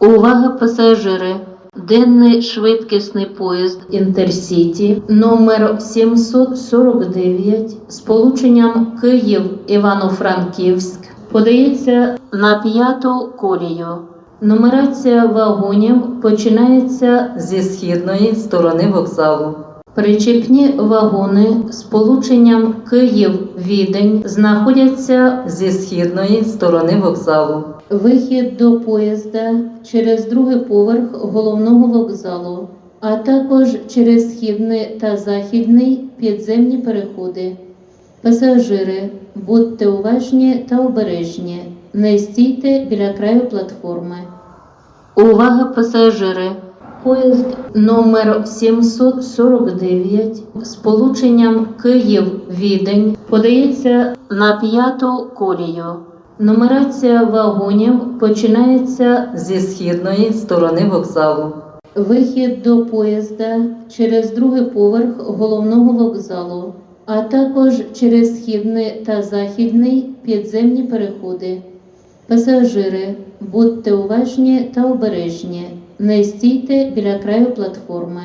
Увага пасажири! Денний швидкісний поїзд Інтерсіті номер 749 з полученням Київ Івано-Франківськ подається на п'яту колію. Нумерація вагонів починається зі східної сторони вокзалу. Причіпні вагони з полученням Київ-Відень знаходяться Зі східної сторони вокзалу. Вихід до поїзда через другий поверх головного вокзалу, а також через східний та західний підземні переходи. Пасажири, будьте уважні та обережні. Не стійте біля краю платформи. Увага пасажири! Поїзд номер 749 з полученням Київ-Відень подається на п'яту колію. Нумерація вагонів починається Зі східної сторони вокзалу. вихід до поїзда через другий поверх головного вокзалу, а також через східний та західний підземні переходи. Пасажири, будьте уважні та обережні. Не стійте біля краю платформи.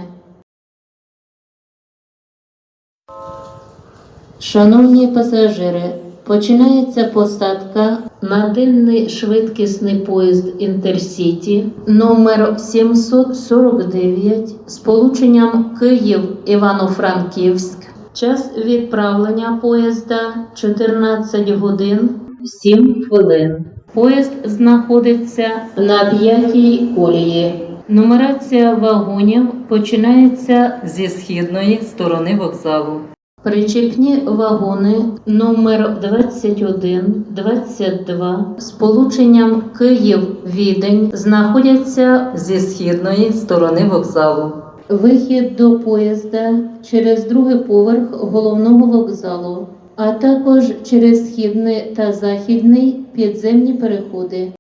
Шановні пасажири, починається посадка на денний швидкісний поїзд Інтерсіті номер 749 з полученням Київ Івано-Франківськ. Час відправлення поїзда 14 годин 7 хвилин. Поїзд знаходиться на п'ятій колії. Нумерація вагонів починається Зі східної сторони вокзалу. Причіпні вагони номер 21, 22 з полученням Київ-Відень знаходяться Зі східної сторони вокзалу. вихід до поїзда через другий поверх головного вокзалу, а також через східний та західний підземні переходи.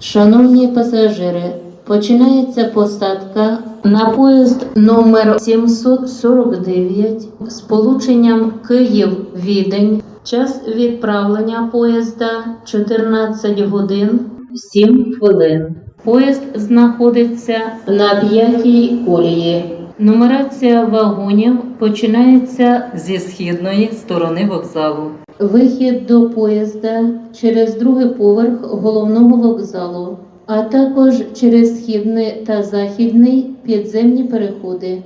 Шановні пасажири, починається посадка на поїзд номер 749 з полученням Київ-Відень. Час відправлення поїзда 14 годин 7 хвилин. Поїзд знаходиться на п'ятій колії. Нумерація вагонів починається Зі східної сторони вокзалу. Вихід до поїзда через другий поверх головного вокзалу, а також через східний та західний підземні переходи.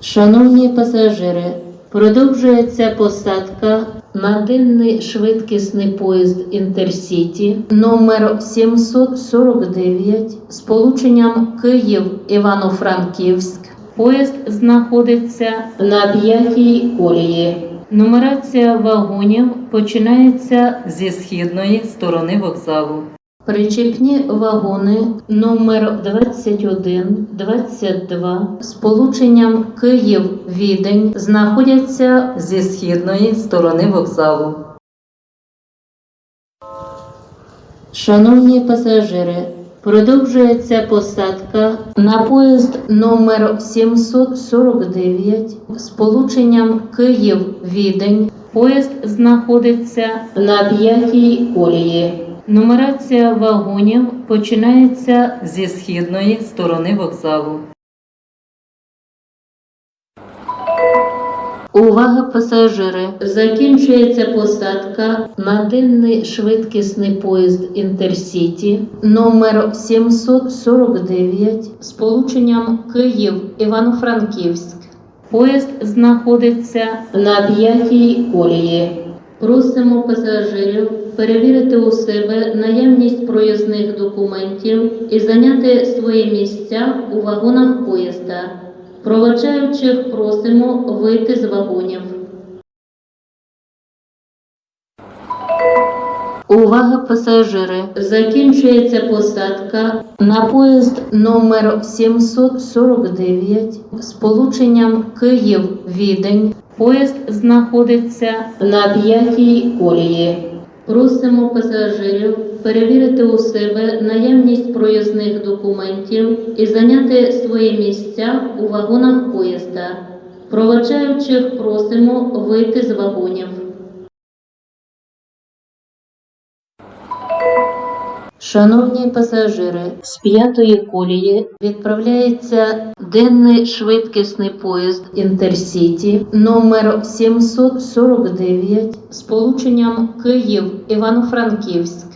Шановні пасажири, продовжується посадка на денний швидкісний поїзд Інтерсіті номер 749 з полученням Київ Івано-Франківськ. Поїзд знаходиться на п'ятій колії. Нумерація вагонів починається Зі східної сторони вокзалу. Причіпні вагони номер 21, 22 з полученням Київ-Відень знаходяться Зі східної сторони вокзалу. Шановні пасажири, продовжується посадка на поїзд номер 749 з полученням Київ-Відень. Поїзд знаходиться на п'ятій колії. Нумерація вагонів починається Зі східної сторони вокзалу. Увага пасажири! Закінчується посадка на денний швидкісний поїзд Інтерсіті номер 749 з полученням Київ Івано-Франківськ. Поїзд знаходиться на п'ятій колії. Просимо пасажирів перевірити у себе наявність проїзних документів і зайняти свої місця у вагонах поїзда. Проведжаючих просимо вийти з вагонів. Увага пасажири! Закінчується посадка на поїзд номер 749 з полученням Київ-Відень. Поїзд знаходиться на п'ятій колії. Просимо пасажирів перевірити у себе наявність проїзних документів і зайняти свої місця у вагонах поїзда. Проведжаючих просимо вийти з вагонів. Шановні пасажири, з п'ятої колії відправляється денний швидкісний поїзд Інтерсіті номер 749 з полученням Київ Івано-Франківськ.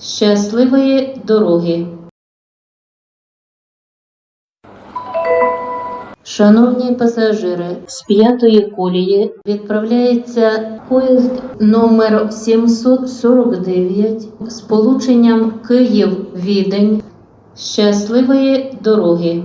Щасливої дороги! Шановні пасажири, з п'ятої колії відправляється поїзд номер 749 з полученням Київ-Відень. Щасливої дороги!